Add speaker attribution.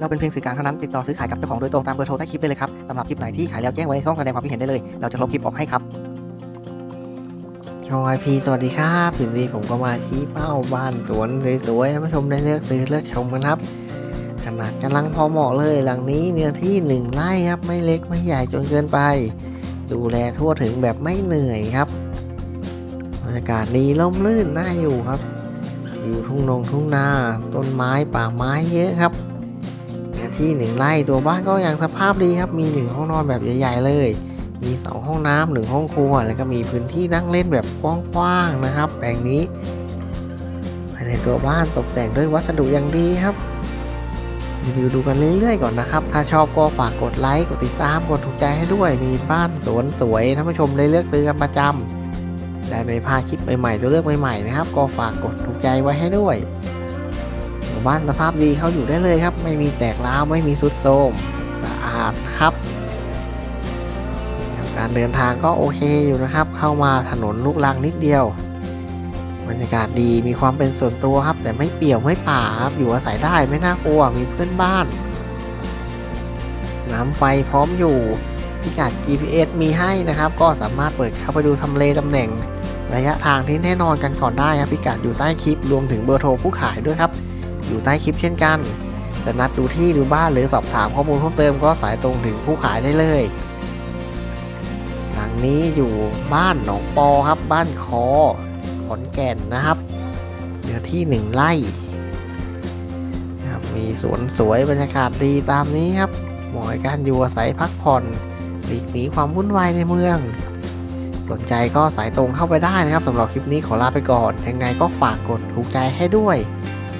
Speaker 1: เราเป็นเพียงสื่อกลางเท่านั้นติดต่อซื้อขายกับเจ้าของโดยตรงตามเบอร์โทรใต้คลิปได้เลยครับสำหรับคลิปไหนที่ขายแล้วแจ้งไว้ในช่องแสดงความคิดเห็นได้เลย เราจะลบคลิปออกให้ครับชองไอพีสวัสดีครับทีนี้ผมก็มาชี้เป้าบ้านสวนสวยๆท่านผู้ชมได้เลือกซื้อเลือกชมกันครับ ขนาดกำลังพอเหมาะเลยหลังนี้เนื้อที่หนึ่งไร่ครับไม่เล็กไม่ใหญ่จนเกินไป ดูแลทั่วถึงแบบไม่เหนื่อยครับบรรยากาศดีร่มรื่นน่าอยู่ครับ อยู่ทุ่งนงทุ่งนาต้นไม้ป่าไม้เยอะครับ ที่หนึ่งไร่ตัวบ้านก็ยังสภาพดีครับ มีหนึ่งห้องนอนแบบใหญ่ๆเลย มีสองห้องน้ำหนึ่งห้องครัว แล้วก็มีพื้นที่นั่งเล่นแบบกว้างๆนะครับ แปลงนี้ภายในตัวบ้านตกแต่งด้วยวัสดุอย่างดีครับรีวิวดูกันเรื่อยๆก่อนนะครับ ถ้าชอบก็ฝากกดไลค์ กดติดตาม กดถูกใจให้ด้วย มีบ้านสวนสวยท่านผู้ชมได้เลือกซื้อกันประจำได้ไม่พลาดคลิปใหม่ๆตัวเลือกใหม่ๆนะครับ ก็ฝากกดถูกใจไว้ให้ด้วย บ้านสภาพดีเข้าอยู่ได้เลยครับ ไม่มีแตกร้าวไม่มีสุดโทมสะอาดครับ การเดินทางก็โอเคอยู่นะครับ เข้ามาถนนลูกลังนิดเดียวบรรยากาศดีมีความเป็นส่วนตัวครับ แต่ไม่เปี่ยวไม่ป่าครับอยู่อาศัยได้ไม่น่ากลัวมีเพื่อนบ้าน น้ำไฟพร้อมอยู่พิกัด GPS มีให้นะครับ ก็สามารถเปิดเข้าไปดูทำเลตำแหน่ง ระยะทางที่แน่นอนกันก่อนได้ครับพิกัดอยู่ใต้คลิปรวมถึงเบอร์โทรผู้ขายด้วยครับ อยู่ใต้คลิปเช่นกัน จะนัดดูที่ดูบ้านหรือสอบถามข้อมูลเพิ่มเติมก็สายตรงถึงผู้ขายได้เลยหลังนี้อยู่บ้านหนองปอครับ บ้านคอขอนแก่นนะครับเนื้อที่หนึ่งไร่ครับมีสวนสวยบรรยากาศดีตามนี้ครับเหมาะกการอยู่อาศัยพักผ่อนหลีกหนีความวุ่นวายในเมือง สนใจก็สายตรงเข้าไปได้นะครับสำหรับคลิปนี้ขอลาไปก่อน ยังไงก็ฝากกดถูกใจให้ด้วย